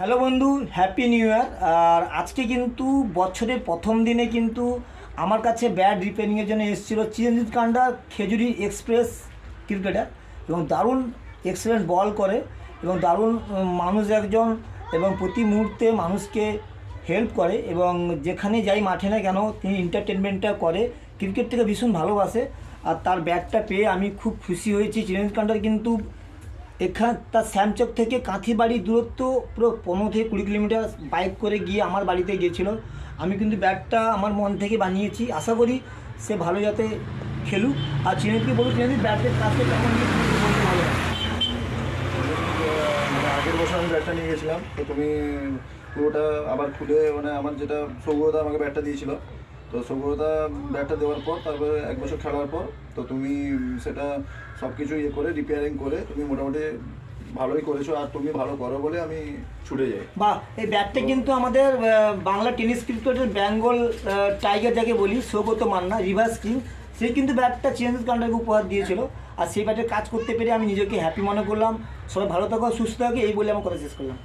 Hello বন্ধু happy new year আর আজকে কিন্তু বছরের প্রথম দিনে কিন্তু আমার কাছে ব্যাট রিপেয়ারিংয়ের জন্য এসেছিল চিরঞ্জিত কান্ডা খেজুরি এক্সপ্রেস ক্রিকেটার এবং দারুণ এক্সেলেন্ট বল করে এবং দারুণ মানুষ একজন এবং প্রতি মুহূর্তে মানুষকে হেল্প করে এবং যেখানে যাই মাঠে না কেন তিনি এন্টারটেনমেন্টটা করে ক্রিকেট থেকে ভীষণ ভালোবাসে। আর তার ব্যাটটা পেয়ে আমি খুব খুশি হয়েছি। চিরঞ্জিত কান্ডার কিন্তু এখান তার শ্যামচক থেকে কাঁথিবাড়ির দূরত্ব পুরো পনেরো থেকে কুড়ি কিলোমিটার বাইক করে গিয়ে আমার বাড়িতে গিয়েছিল। আমি কিন্তু ব্যাটটা আমার মন থেকে বানিয়েছি। আশা করি সে ভালো যাতে খেলুক। আর চিরঞ্জিতকে বলুন চিরঞ্জিত ব্যাটের কাছে কেমন মানে আগের বছর আমি ব্যাটটা নিয়ে গেছিলাম। তো তুমি পুরোটা আবার খুলে মানে আমার যেটা সৌগতা আমাকে ব্যাটটা দিয়েছিল তো সৌগতা ব্যাটটা দেওয়ার পর তারপরে এক বছর খেলার পর তো তুমি সেটা সব কিছু ইয়ে করে রিপেয়ারিং করে তুমি মোটামুটি ভালোই করেছ আর তুমি ভালো করো বলে আমি ছুটে যাই। বা এই ব্যাটটা কিন্তু আমাদের বাংলা টেনিস ক্রিকেটের বেঙ্গল টাইগার যাকে বলি সৌগত মান্না রিভার্স কিং সে কিন্তু ব্যাটটা চিরঞ্জিত কান্ডাকে উপহার দিয়েছিল। আর সেই ব্যাটের কাজ করতে পেরে আমি নিজেকে হ্যাপি মনে করলাম। সবাই ভালো থাকো সুস্থ থাকো এই বলে আমার কথা শেষ করলাম।